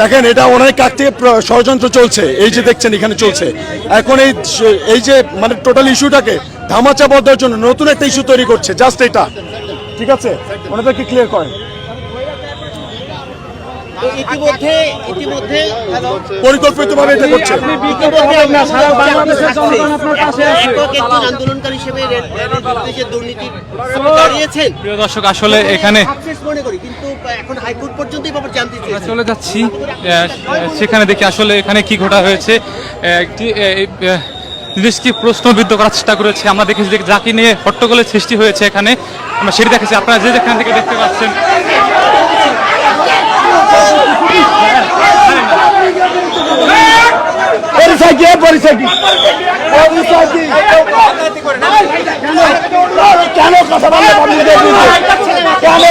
দেখেন, এটা অনেক কাছ থেকে ষড়যন্ত্র চলছে। এই যে দেখছেন, এখানে চলছে। এখন এই এই যে মানে টোটাল ইস্যুটাকে ধামাচাপা দেওয়ার জন্য নতুন একটা ইস্যু তৈরি করছে জাস্ট এটা। ঠিক আছে? ওনাদেরকে ক্লিয়ার করেন। ইতিমধ্যে ইতিমধ্যে পরিকল্পিতভাবে এটা করছে। আন্দোলনকারী হিসেবে রেল- রেলের বিরুদ্ধে যে দুর্নীতি দাঁড়িয়েছেন। প্রিয় দর্শক আসলে এখানে সাকসেস মনে করি কিন্তু এখন হাইকোর্ট পর্যন্ত এই ব্যাপারে জানতে আমরা চেয়েছি। চলে যাচ্ছি সেখানে দেখি আসলে এখানে কি ঘটা হয়েছে। একটি আহ, প্রশ্নবিদ্ধ করার চেষ্টা করেছে। আমরা দেখেছি যে যাকে নিয়ে হট্টগোলের সৃষ্টি হয়েছে এখানে। আমরা সেটি দেখেছি। আপনারা যে যেখান থেকে দেখতে পাচ্ছেন কি কি কেন কথা বলল কেন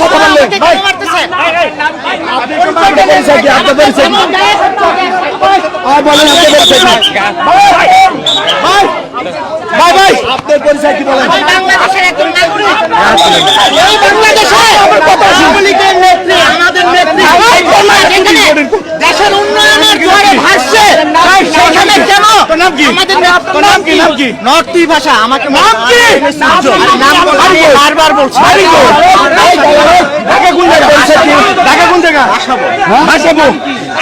কথা আপনার পরিচয় কি বলেন বাংলাদেশের একজন নাগরিক বাংলাদেশে আমাদের নেত্রী দেশের ভাসছে সেখানে কেন আমাদের নাম কি নাম কি নর্থ ভাষা আমাকে নাম কি বারবার বলছি ঢাকা কোন জায়গা ঢাকা কোন জায়গা আসাবো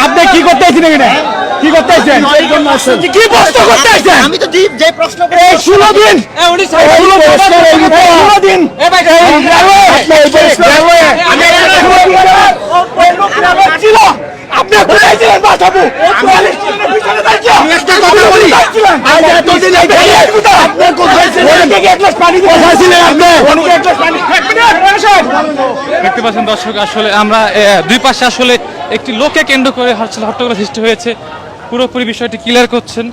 আপনি কি করতে আছেন এখানে কি করতে আছেন কি প্রশ্ন করতে আছেন আমি তো যে- প্রশ্ন করে ষোলো দিন ষোলো দিন ছিল। আপনি কোথায় ছিলেন বাসাবু? আপনি? কোথায় ছিলেন? দেখতে পাচ্ছেন দর্শক আসলে আমরা দুই পাশে আসলে একটি লোকে কেন্দ্র করে আসলে হট্টগোল সৃষ্টি হয়েছে। পুরোপুরি বিষয়টি ক্লিয়ার করছেন।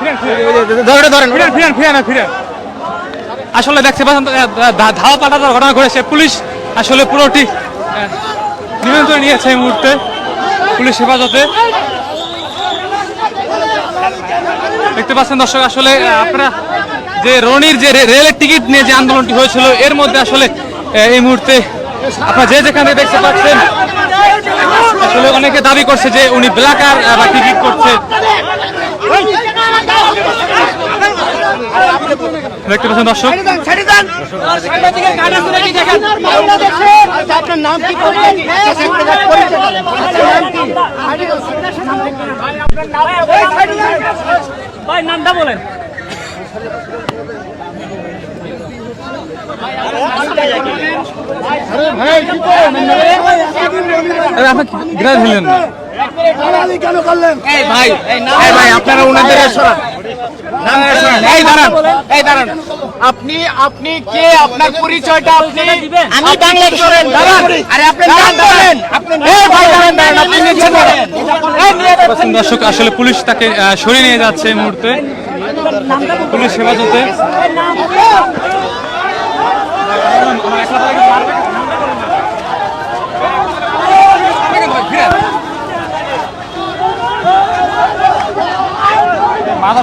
ফিরেন, ফিরেন। না, ফিরেন। আসলে দেখতে পাচ্ছেন ধাওয়া পাল্টা ঘটনা ঘটেছে। পুলিশ আসলে পুরোটি নিয়ন্ত্রণে নিয়েছে এই মুহূর্তে। পুলিশ হেফাজতে। দেখতে পাচ্ছেন দর্শক, আসলে আপনারা যে রনির যে রেলের টিকিট নিয়ে যে আন্দোলনটি হয়েছিল, এর মধ্যে আসলে এই মুহূর্তে আপনারা যে যেখানে দেখতে পাচ্ছেন, আসলে অনেকে দাবি করছে যে উনি ব্ল্যাকার বা টিকিট করছে। দেখতে পাচ্ছেন দর্শক। আপনার নাম কি ভাই নামটা বলেন। আরে আপনি গ্রাজ হলেন না কেন করলেন ভাই এই ভাই আপনারা ওনাদের এই দাঁড়ান এই দাঁড়ান। আপনি আপনি কে আপনার পরিচয়টা আপনি আমি বাংলাদেশের দাঁড়ান আরে আপনি নাম আপনি এই ভাই দাঁড়ান দাঁড়ান আপনি নিচে দাঁড়ান এই নিয়ে পাচ্ছেন দর্শক আসলে পুলিশ তাকে সরিয়ে নিয়ে যাচ্ছে এই মুহূর্তে। পুলিশ হেফাজতে।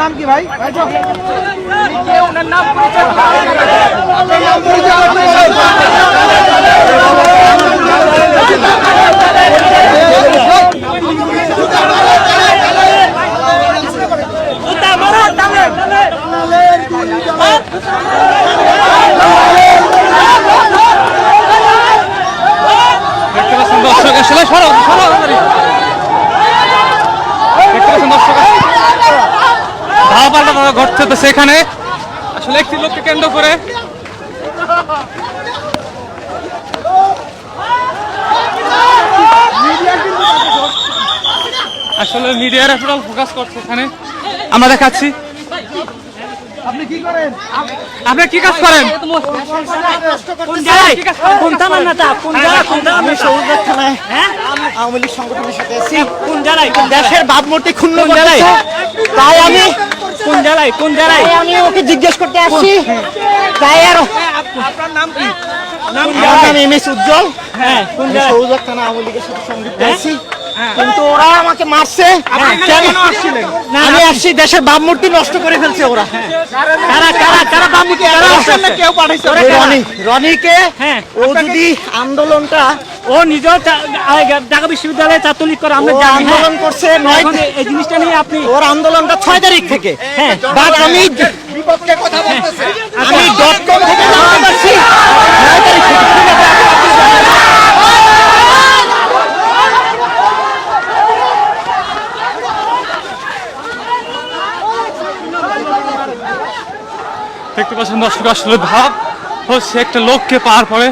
নাম কি ভাই? দেখতে পাচ্ছেন দর্শক আসলে সরো সরো তাড়াতাড়ি। দেখতে পাচ্ছেন দর্শক ধাওয়া পাল্টা ঘটছে তো সেখানে। আসলে একটি লোককে কেন্দ্র করে। আসলে মিডিয়ারা টোটাল ফোকাস করছে এখানে। আমরা দেখাচ্ছি। আপনি কি করেন? আপনি কি কাজ করেন? কোন জায়গায় কোন থানার নেতা? কোন জায়গায় কোন থানার আমি নেতা? সৌরভ থানায়। হ্যাঁ? আওয়ামী লীগ সংগঠনের সাথে আছি। কোন জায়গায়? কোন জায়গায়? দেশের ভাবমূর্তি ক্ষুণ্ণ কোন জায়গায়? করতেছে তাই আমি কোন জায়গায় কোন জায়গায় আমি ওকে জিজ্ঞেস করতে আসছি। তাই আর আপনার নাম কি? আমার নাম এম এস উজ্জ্বল। হ্যাঁ কোন সৌরভ থানা আওয়ামী লীগের সাথে সংযুক্ত হ্যাঁ? আছি। কিন্তু ওরা আমাকে মারছে। আমি আসছি দেশের ভাবমূর্তি নষ্ট করে ফেলছে ওরা। কারা কারা কারা বামুকে কেউ পাঠাইছে রনি রনিকে হ্যাঁ। ও যদি আন্দোলনটা ও নিজেও ঢাকা বিশ্ববিদ্যালয়ে ছাত্রলীগ করে আমরা হ্যাঁ। আন্দোলন করছে নয় এই জিনিসটা নিয়ে আপনি ওর আন্দোলনটা ছয় তারিখ থেকে। হ্যাঁ। আমি বিপক্ষে কথা বলতেছে। আমি ডট কম থেকে জানতে পারছি নয় তারিখ থেকে। পাচ্ছেন দর্শক আসলে ভাব। হচ্ছে একটা লোককে পার পরে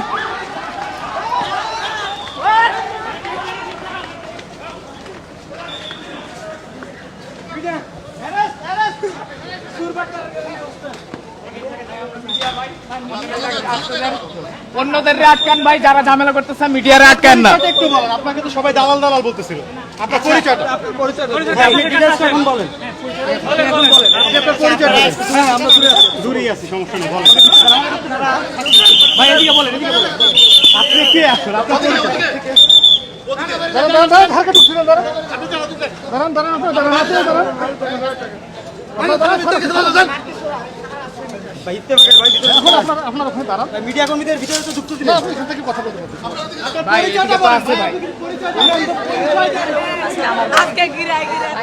অন্যদের আটকান ভাই যারা ঝামেলা করতেছে মিডিয়ারে আটকান না। একটু বলেন আপনাকে তো সবাই দালাল দালাল বলতেছিল। আপনার পরিচয়টা? আপনার পরিচয়টা এখন বলেন। আপনি আপনার হ্যাঁ আমরা দূরে আছি দূরেই আছি সমস্যা নেই বলেন। ভাই এদিকে বলেন এদিকে বলেন। আপনি কে আসলে? আপনার পরিচয় দাঁড়ান দাঁড়ান দাঁড়ান দাঁড়ান। আপনার দাঁড়ান। মিডিয়া কর্মীদের ভিতরে তো যুক্ত থেকে কথা বলতে আজকে গিরাই গিরাই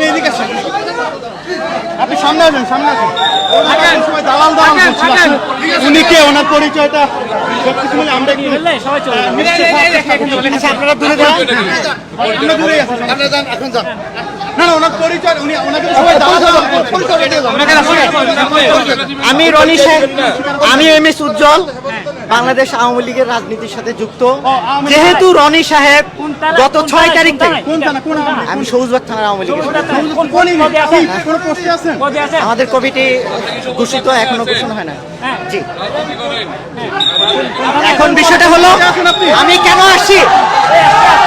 আপনি এদিকে আসেন আপনি সামনে আসেন সামনে আসেন ওনাকে সময় দালাল দালাল থাকেন, উনি কে ওনার পরিচয়টা সবকিছু মিলে আমরা একটু সবাই চলে আচ্ছা, আপনারা দূরে যান আমরা দূরে আছি আপনি যান এখন যান না না ওনার পরিচয় উনি ওনাকে তো সবাই দালাল দালাল বলছিল। পরিচয় দিয়ে যান। আমি রনি শেখ আমি এম এস উজ্জ্বল বাংলাদেশ আওয়ামী লীগের রাজনীতির সাথে যুক্ত। যেহেতু রনি সাহেব গত ছয় তারিখ থেকে? আমি সবুজবাগ থানার আওয়ামী লীগের? আমাদের কমিটি ঘোষিত এখনও ঘোষণা হয় না। হ্যাঁ। জি। এখন বিষয়টা হলো আমি কেন আসছি?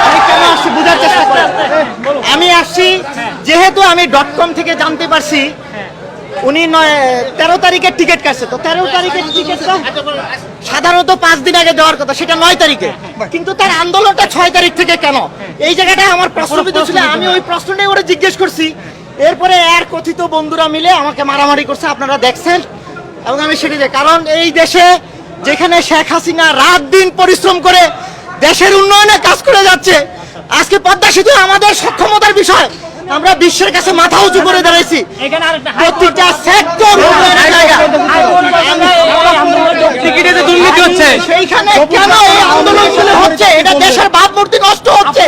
আমি কেন আসছি বোঝার চেষ্টা করেন। আমি আসছি যেহেতু আমি ডট কম থেকে জানতে পারছি উনি নয়, তেরো তারিখের টিকিট কাটছে তো, তেরো তারিখের টিকিটটা সাধারণত পাঁচ দিন আগে দেওয়ার কথা, সেটা নয় তারিখে। কিন্তু তার আন্দোলনটা ছয় তারিখ থেকে কেন? এই জায়গাটা আমার প্রশ্নবিদ্ধ ছিল, আমি ওই প্রশ্নটাই ওরা জিজ্ঞেস করছি। এরপরে এর কথিত বন্ধুরা মিলে আমাকে মারামারি করছে, আপনারা দেখছেন। এবং আমি সেটি কারণ এই দেশে যেখানে শেখ হাসিনা রাত দিন পরিশ্রম করে দেশের উন্নয়নে কাজ করে যাচ্ছে, আজকে পদ্মা সেতু আমাদের সক্ষমতার বিষয়। আমরা বিশ্বের কাছে মাথা উঁচু করে দাঁড়াইছি। প্রতিটা সেক্টর জায়গা। টিকিটে যে দুর্নীতি হচ্ছে সেইখানে কেন এই আন্দোলন হচ্ছে? এটা দেশের ভাবমূর্তি নষ্ট হচ্ছে।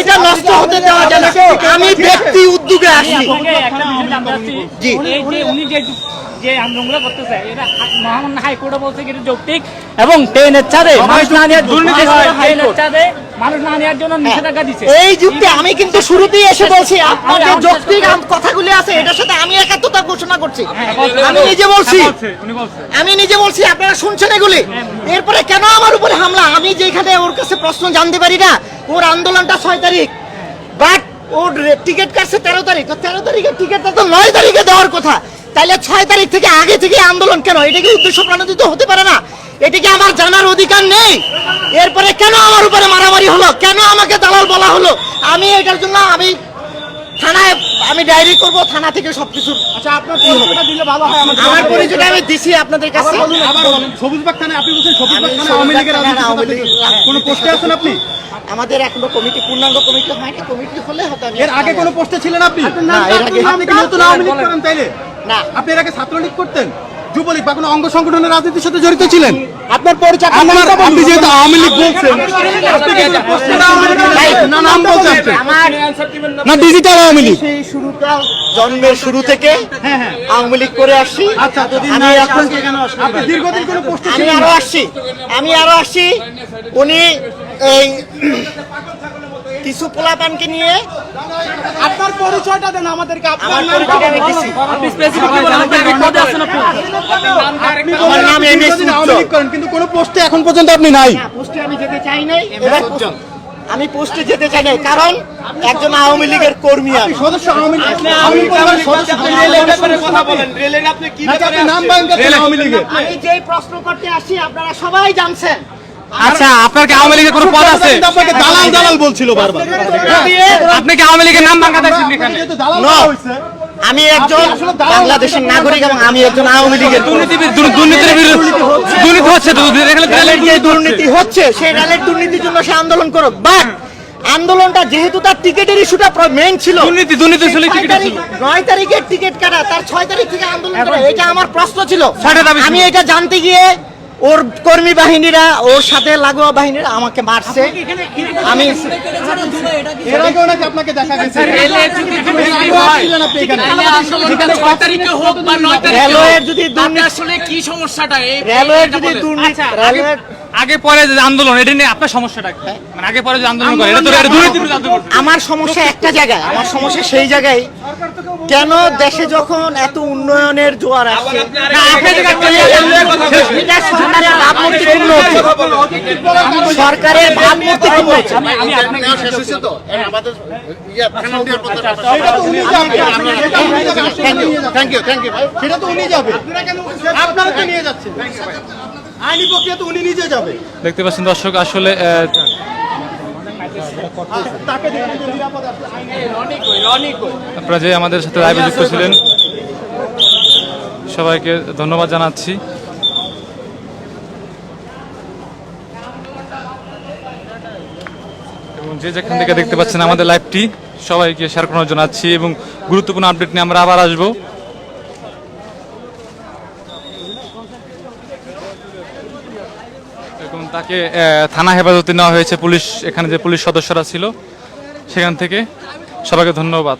এটা নষ্ট হতে দেওয়া যায় না। আমি ব্যক্তি উদ্যোগে আসি জি। উনি যে যে আন্দোলনগুলো করতেছে এটা মহামান্য হাইকোর্টে বলছে কি এটা যৌক্তিক এবং ট্রেনের চাঁদে মানুষ না নেওয়ার দুর্নীতি চাঁদে মানুষ না নেওয়ার জন্য নিষেধাজ্ঞা দিচ্ছে এই যুক্তি আমি কিন্তু শুরুতেই এসে বলছি আপনার যে যৌক্তিক কথাগুলি আছে এটার সাথে আমি একাত্মতা ঘোষণা করছি। আমি নিজে বলছি। বলছে আমি নিজে বলছি আপনারা শুনছেন এগুলি? এরপরে কেন আমার উপরে হামলা? আমি যেখানে ওর কাছে প্রশ্ন জানতে পারি না ওর আন্দোলনটা ছয় তারিখ। বাট ওর টিকিট কাটছে তেরো তারিখ। তেরো তারিখের টিকিটটা তো নয় তারিখে দেওয়ার কথা। তাইলে ছয় তারিখ থেকে আগে থেকে আন্দোলন কেন? এটা কি উদ্দেশ্য প্রণোদিত হতে পারে না? এটা কি আমার জানার অধিকার নেই? এরপরে কেন আমার উপরে মারামারি হলো? কেন আমাকে দালাল বলা হলো? আমি এটার জন্য আমি থানায় আমি ডায়েরি করব থানা থেকে সবকিছু। আচ্ছা আপনার পরিচয়টা দিলে ভালো হয় আমাদের আমার পরিচয়টা আমি দিছি আপনাদের কাছে। আবার বলুন থানায় আপনি বলছেন সবুজবাগ আমি থানায় আওয়ামী লীগের রাজনীতি কোন পোস্টে আছেন আপনি? আমাদের এখনও কমিটি পূর্ণাঙ্গ কমিটি হয়নি। কমিটি হলে হতো আমি এর আগে কোন পোস্টে ছিলেন আপনি? না, এর আগে- আপনি কি নতুন আওয়ামী লীগ করেন তাইলে? না। আপনি এর আগে ছাত্রলীগ করতেন? যুবলীগ বা কোনো অঙ্গ সংগঠনের রাজনীতির সাথে জড়িত ছিলেন? আপনার পরিচয় আপনি যেহেতু আওয়ামী লীগ বলছেন। না নাম বলছেন আপনি? আমার না ডিজিটাল আওয়ামী লীগ। শুরুটা জন্মের শুরু থেকে আওয়ামী লীগ করে আসছি। আচ্ছা, আমি এখন আপনি দীর্ঘদিন কোনো পোস্টে আমি আরও আসছি। আমি আরও আসছি। উনি এই কিছু পোলাপানকে নিয়ে আপনার পরিচয়টা দেন আমাদেরকে। আমার পরিচয়টা আমি দিছি আপনি স্পেসিফিক বলেন আপনি পদে আছেন আপনি আমার নাম এম এস দীর্ঘদিন আওয়ামী লীগ করেন কিন্তু কোনো পোস্টে এখন পর্যন্ত আপনি নাই। পোস্টে আমি যেতে চাই নাই। আমি পোস্টে যেতে চাই নাই কারণ একজন আওয়ামী লীগের কর্মী আমি। সদস্য আওয়ামী লীগ আওয়ামী লীগ পরিবারের সদস্য কথা বলেন রেলের আপনি কি নাকি আপনি নাম বাইন করছেন আওয়ামী লীগের? আমি যেই প্রশ্ন করতে আসি আপনারা সবাই জানছেন। আচ্ছা আপনার কি আওয়ামী লীগের কোনো পদ আছে? আপনাকে দালাল দালাল বলছিল বারবার। আপনি কি আওয়ামী লীগের নাম ভাঙা এখানে? আমি একজন বাংলাদেশের নাগরিক এবং আমি একজন আওয়ামী লীগের দুর্নীতি হচ্ছে দুর্নীতি হচ্ছে সেই রেলের দুর্নীতির জন্য সে আন্দোলন করুক। বাট আন্দোলনটা যেহেতু তার টিকেটের ইস্যুটা মেইন ছিল দুর্নীতি দুর্নীতি ছিল। নয় তারিখের টিকিট কাটা তার ছয় তারিখ থেকে আন্দোলন করা এটা আমার প্রশ্ন ছিল। আমি এটা জানতে গিয়ে ওর কর্মী বাহিনীরা ওর সাথে লাগোয়া বাহিনীরা আমাকে মারছে। আমি রেলওয়ের যদি দুর্নীতি আসলে কি সমস্যাটা? রেলওয়ের যদি দুর্নীতি আচ্ছা, আগে পরে যে আন্দোলন এটা নিয়ে আপনার সমস্যাটা কি? মানে আগে পরে যে আন্দোলন করে এটা তো এটা দুর্নীতির বিরুদ্ধে আন্দোলন করছে। আমার সমস্যা একটা জায়গায় আমার সমস্যা সেই জায়গায় কেন দেশে যখন এত উন্নয়নের জোয়ার আসছে? না, আপনি যেটা এটা সরকারের ভাবমূর্তি পূর্ণ হচ্ছে। সরকারের ভাবমূর্তি পূর্ণ হচ্ছে। আমি আপনাকে সেটা তো? উনি যাবেন। সেটা তো উনি যাবে। আপনারা তো নিয়ে যাচ্ছেন। আইনি প্রক্রিয়া তো উনি নিজে যাবে। দেখতে পাচ্ছেন দর্শক আসলে আপনারা যে আমাদের সাথে লাইভে যুক্ত ছিলেন সবাইকে ধন্যবাদ জানাচ্ছি। এবং যে যেখান থেকে দেখতে পাচ্ছেন আমাদের লাইভটি সবাইকে শেয়ার করার জানাচ্ছি এবং গুরুত্বপূর্ণ আপডেট নিয়ে আমরা আবার আসব। এবং তাকে থানা হেফাজতে নেওয়া হয়েছে পুলিশ, এখানে যে পুলিশ সদস্যরা ছিল, সেখান থেকে সবাইকে ধন্যবাদ।